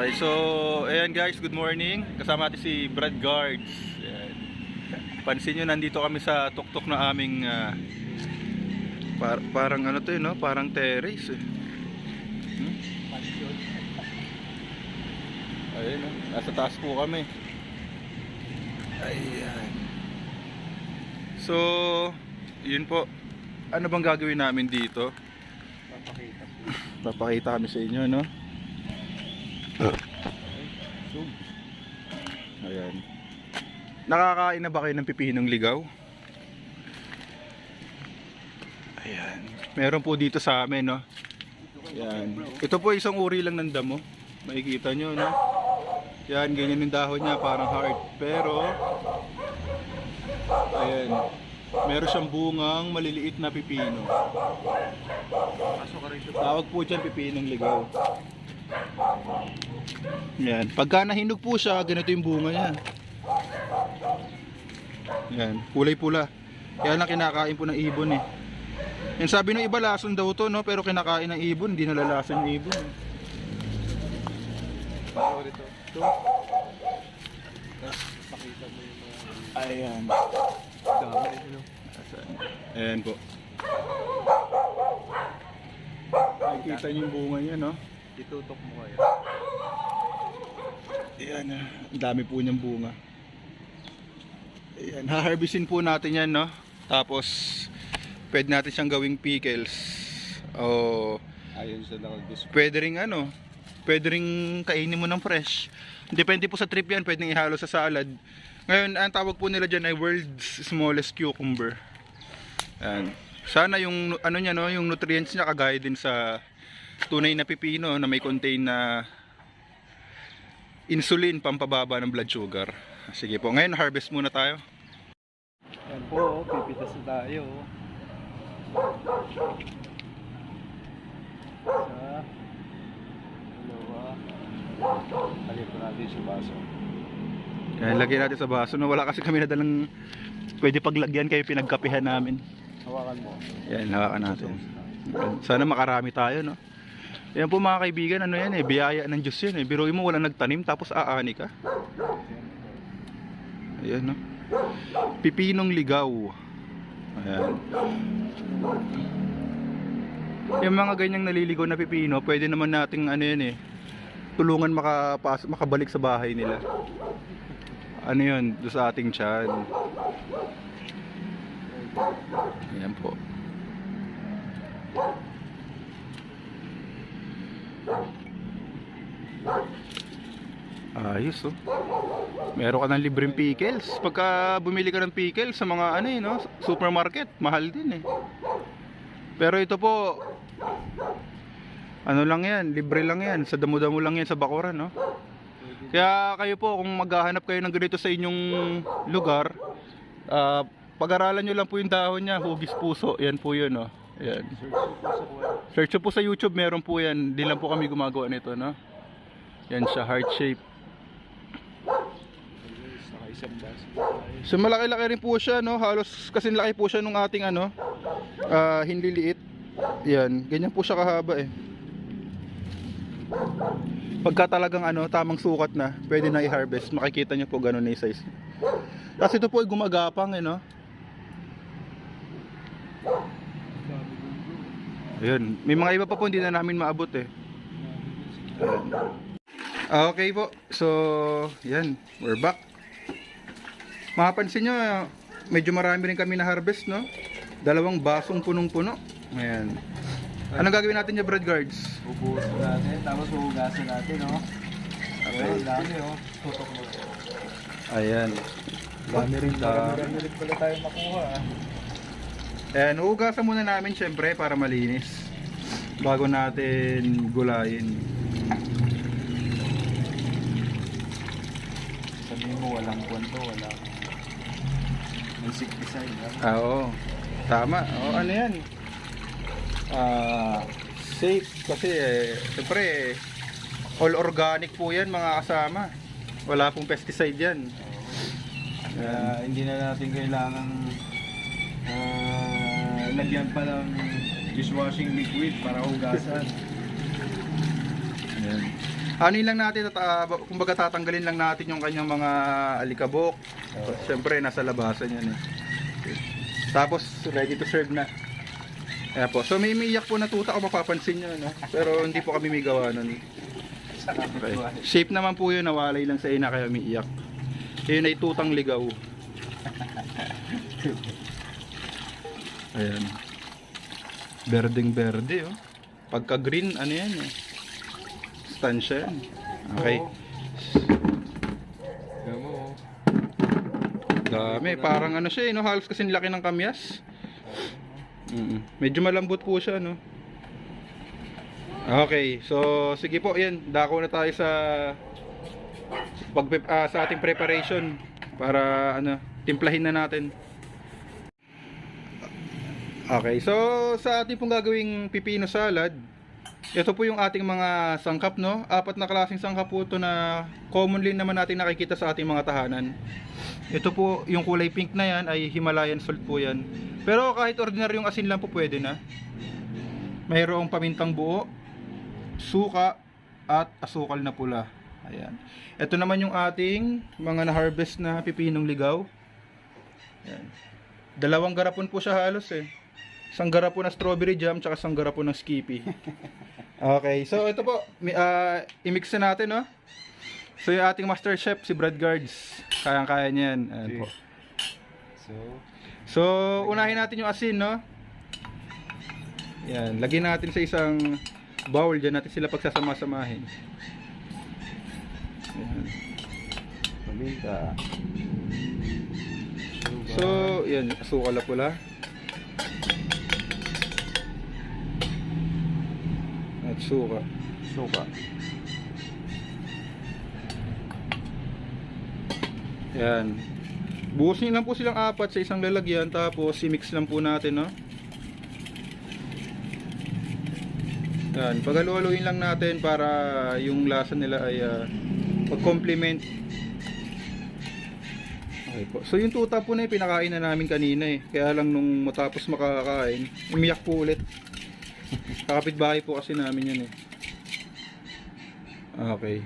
Okay, so ayan guys, good morning. Kasama natin si Brad Guards. Ayan. Pansin nyo, nandito kami sa tuktok na aming ah, par- parang ano to yun, no? Parang terrace eh. Hmm? Ayun, no? nasa taas po kami. Ayan. So, yun po. Ano bang gagawin namin dito? Papakita po. Papakita kami sa inyo, no? Ayan. Nakakain na ba kayo ng pipinong ligaw? Ayan. Meron po dito sa amin, no? Ayan. Ito po isang uri lang ng damo. Makikita nyo, no? Yan, ganyan yung dahon niya, parang heart. Pero, ayan. Meron siyang bungang maliliit na pipino. Tawag po dyan pipinong ligaw. Yan. Pagka nahinog po siya, ganito yung bunga niya. Yan. Kulay pula. Kaya lang kinakain po ng ibon eh. Yan sabi ng iba lason daw to no, pero kinakain ng ibon, hindi nalalason ng ibon. Pasok ka rito. Ito. Pakita mo yung mga Ayan. dami. Ano? Ayan po. Nakikita niyo yung bunga niya no. Itutok mo kaya. Ayan, ah. ang dami po niyang bunga. Ayan, haharvestin po natin yan, no? Tapos, pwede natin siyang gawing pickles. O, Ayun sa nakag-display. pwede ring ano, pwede ring kainin mo ng fresh. Depende po sa trip yan, pwedeng ihalo sa salad. Ngayon, ang tawag po nila dyan ay world's smallest cucumber. Ayan. Sana yung, ano niya, no, yung nutrients niya kagaya din sa tunay na pipino na may contain na insulin pampababa ng blood sugar. Sige po, ngayon harvest muna tayo. Yan po, oh, pipitas na tayo. Isa. Dalawa. Halip natin sa baso. Ayan, lagyan natin sa baso. No, wala kasi kami nadalang pwede paglagyan kayo pinagkapihan namin. Hawakan mo. Yan, hawakan natin. Sana makarami tayo, no? Yan po mga kaibigan, ano yan eh, biyaya ng Diyos yan eh. Biruin mo walang nagtanim tapos aani ka. Ayan, no? Pipinong ligaw. Ayan. Yung mga ganyang naliligaw na pipino, pwede naman nating ano yan eh, tulungan makapas makabalik sa bahay nila. Ano yun, doon sa ating tiyan. Ayan po. Ayos oh. Meron ka ng libreng pickles. Pagka bumili ka ng pickles sa mga ano eh, no? supermarket, mahal din eh. Pero ito po, ano lang yan, libre lang yan. Sa damo-damo lang yan sa Bacoran, no? Kaya kayo po, kung maghahanap kayo ng ganito sa inyong lugar, ah, pag-aralan nyo lang po yung dahon niya, hugis puso. Yan po yun, no? Yan. Search Search po sa YouTube, meron po yan. Di lang po kami gumagawa nito, no? Yan siya, heart shape. Isang baso. So malaki-laki rin po siya, no? Halos kasi laki po siya nung ating ano, ah, hindi liit. Yan, ganyan po siya kahaba eh. Pagka talagang ano, tamang sukat na, pwede na i-harvest. Makikita niyo po ganun na size. Kasi ito po ay gumagapang eh, no? Ayun, may mga iba pa po hindi na namin maabot eh. Ayan. Ah, Okay po. So, yan. We're back. Mapapansin nyo, medyo marami rin kami na harvest, no? Dalawang basong punong-puno. Ayan. Anong gagawin natin niya, bread guards? Bubuhusin natin, tapos huhugasan natin, oh. Okay. Ayun, dami, oh. Tutok mo. Ayan. Dami rin, Dami. marami rin pala tayo makuha, ah. Ayan, uugasan muna namin syempre para malinis. Bago natin gulayin. Sabihin mo, walang kwento, walang insecticide, ah. Oo. Tama. Oo, ano yan? Ah, safe kasi eh, siyempre eh, all organic po yan mga kasama. Wala pong pesticide yan. Kaya hindi na natin kailangan ah, lagyan pa ng dishwashing liquid para hugasan. Ayan. Ano lang natin, tata, kumbaga tatanggalin lang natin yung kanyang mga alikabok. Oo. Siyempre, nasa labasan yan eh. Tapos, ready to serve na. Ayan po. So, may umiiyak po na tuta kung mapapansin nyo, no? Pero hindi po kami may gawa nun. Okay. Shape naman po yun, nawalay lang sa ina kaya umiiyak. Yun ay tutang ligaw. Ayan. Berdeng berde, oh. Pagka green, ano yan eh. Stansya yan. Okay. Oo. Oh. Dami, parang ano siya eh, no? Halos kasi laki ng kamyas. Mm Medyo malambot po siya, no? Okay, so sige po, yan. Dako na tayo sa pag ah, sa ating preparation para ano, timplahin na natin. Okay, so sa ating pong gagawing pipino salad, ito po yung ating mga sangkap, no? Apat na klaseng sangkap po ito na commonly naman natin nakikita sa ating mga tahanan. Ito po, yung kulay pink na yan ay Himalayan salt po yan. Pero kahit ordinaryong asin lang po pwede na. Mayroong pamintang buo, suka, at asukal na pula. Ayan. Ito naman yung ating mga na-harvest na pipinong ligaw. Ayan. Dalawang garapon po siya halos eh. Isang garapon na strawberry jam, tsaka isang garapon ng skippy. Okay, so ito po, ah, i-mix na natin, no? So yung ating master chef, si Brad Guards. Kayang-kaya niya yan. Ayan po. So, So, unahin natin yung asin, no? Yan, lagyan natin sa isang bowl. Diyan natin sila pagsasama-samahin. Yan. paminta. So, yan, asukal na pula. Suka. suka. Yan. Buhusin lang po silang apat sa isang lalagyan tapos i-mix lang po natin, no? Yan, paghaluhaluin lang natin para yung lasa nila ay ah, mag-complement. Okay po. So yung tuta po na yung pinakain na namin kanina eh. Kaya lang nung matapos makakain, umiyak po ulit. Kakapit bahay po kasi namin yun eh. Okay.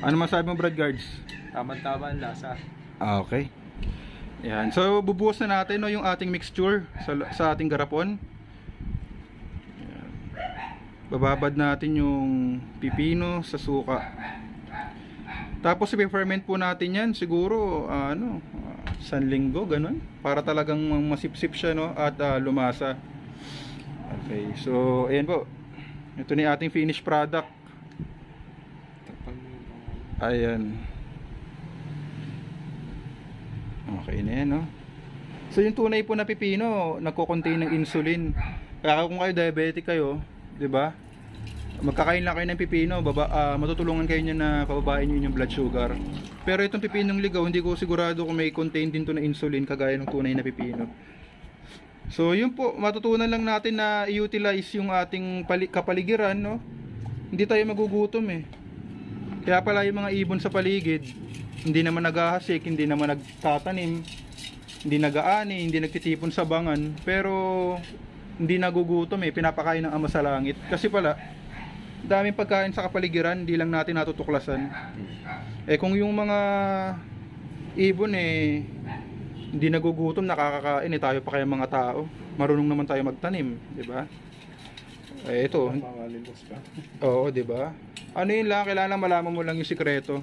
Ano masabi mo Brad Guards? Tama-tama ang lasa. Ah, okay. Yan. So, bubuhos na natin no, yung ating mixture sa, sa ating garapon. Yan. Bababad natin yung pipino sa suka. Tapos, i-ferment po natin yan siguro, ah, ano, ah, isang linggo, ganun. Para talagang masipsip siya, no, at ah, lumasa. Okay, so, ayan po. Ito na ating finished product. Ayan. Okay na yan, no? So yung tunay po na pipino, nagko-contain ng insulin. Kaya kung kayo diabetic kayo, 'di ba? Magkakain lang kayo ng pipino, baba, ah, matutulungan kayo niya na pababain niyo yung blood sugar. Pero itong pipinong ligaw, hindi ko sigurado kung may contain din to na insulin kagaya ng tunay na pipino. So yun po, matutunan lang natin na i-utilize yung ating pali- kapaligiran, no? Hindi tayo magugutom eh. Kaya pala yung mga ibon sa paligid, hindi naman naghahasik, hindi naman nagtatanim, hindi nag-aani, hindi nagtitipon sa bangan, pero hindi nagugutom eh, pinapakain ng ama sa langit. Kasi pala, daming pagkain sa kapaligiran, hindi lang natin natutuklasan. Eh kung yung mga ibon eh, hindi nagugutom, nakakakain eh, tayo pa kaya mga tao. Marunong naman tayo magtanim, di ba? Eh ito, oo, di ba? Ano yun lang, kailangan malaman mo lang yung sikreto.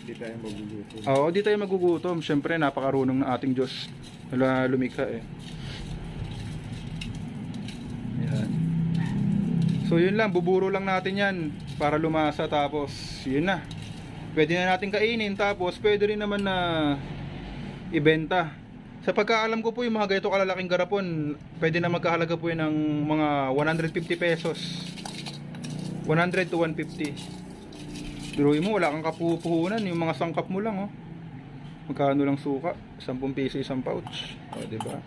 Hindi tayo magugutom. Oo, di tayo magugutom. Siyempre, napakarunong ng ating Diyos na lumikha eh. Yan. So yun lang, buburo lang natin yan para lumasa tapos yun na. Pwede na natin kainin tapos pwede rin naman na ibenta. Sa pagkaalam ko po yung mga ganito kalalaking garapon, pwede na magkahalaga po yun ng mga 150 pesos. 100 to 150. Biruin mo, wala kang kapupuhunan, yung mga sangkap mo lang, oh. Magkano lang suka? 10 piso isang pouch. O, di ba?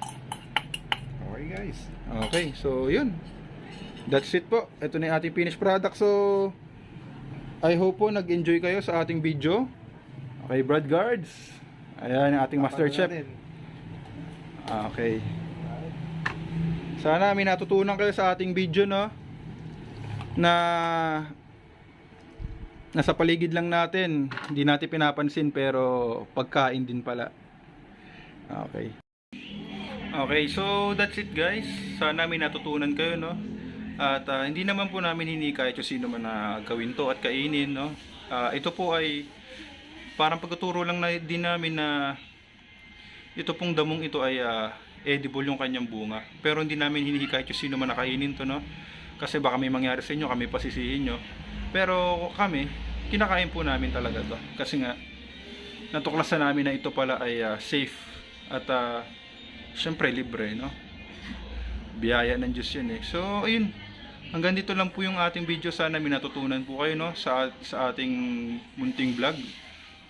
Okay guys. Okay, so yun. That's it po. Ito na yung ating finished product. So, I hope po nag-enjoy kayo sa ating video. Okay, Brad Guards. Ayan ang ating master chef. Okay. Sana may natutunan kayo sa ating video, no? Na nasa paligid lang natin. Hindi natin pinapansin pero pagkain din pala. Okay. Okay, so that's it guys. Sana may natutunan kayo, no? At ah, hindi naman po namin hinikayat yung sino man na gawin to at kainin, no? Ah, ito po ay parang pagtuturo lang na din namin na ito pong damong ito ay ah, edible yung kanyang bunga. Pero hindi namin hinihikayat yung sino man nakainin to, no? Kasi baka may mangyari sa inyo, kami pasisihin nyo. Pero kami, kinakain po namin talaga to. Kasi nga, natuklasan namin na ito pala ay ah, safe at ah, syempre libre, no? Biyaya ng Diyos yun eh. So, ayun. Hanggang dito lang po yung ating video. Sana may natutunan po kayo, no? Sa, sa ating munting vlog.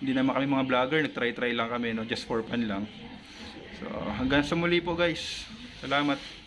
Hindi naman kami mga vlogger. Nag-try-try lang kami, no? Just for fun lang. So, hanggang sa muli po guys. Salamat.